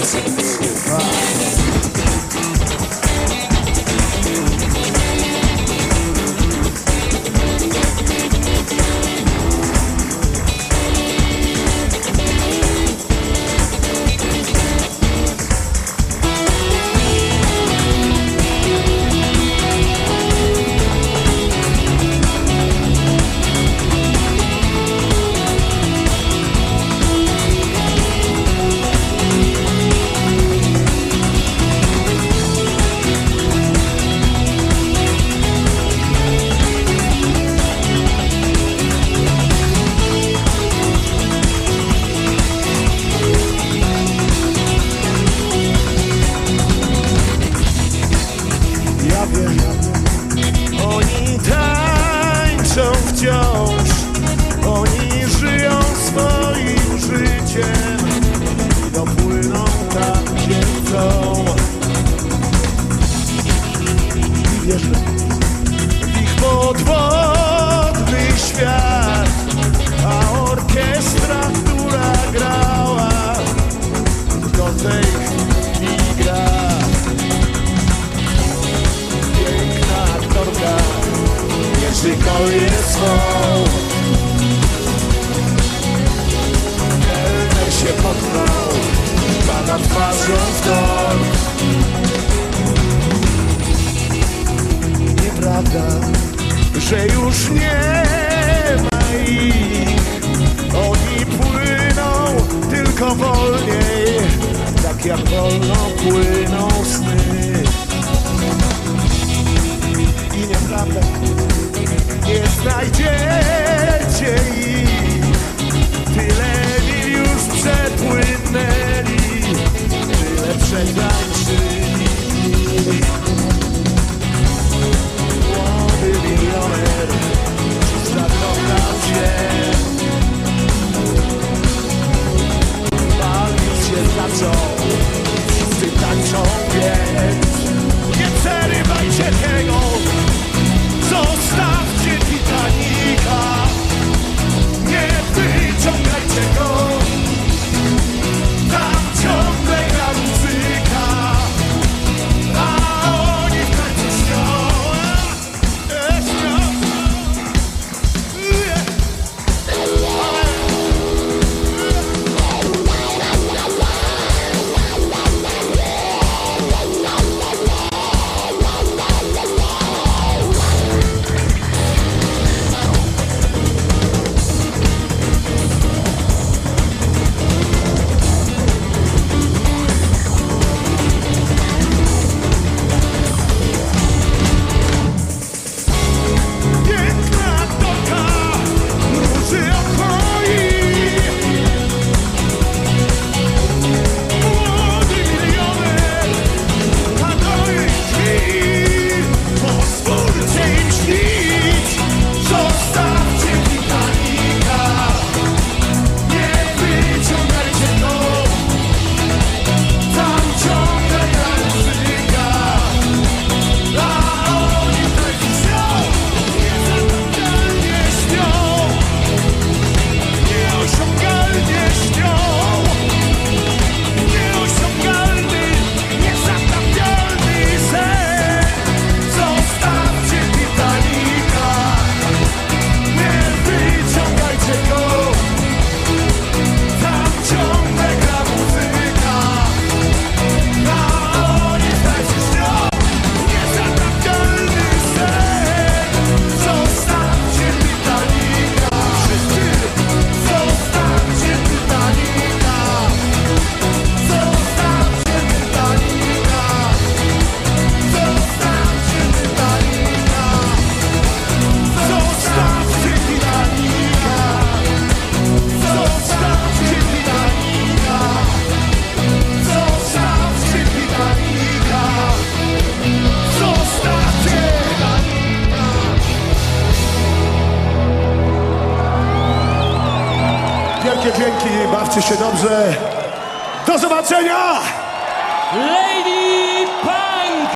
Let's go. już nie ma ich. Oni płyną tylko wolniej Tak jak wolno płyną sny. I nieprawda nie znajdź Wielkie dzięki, bawcie się dobrze. Do zobaczenia! Lady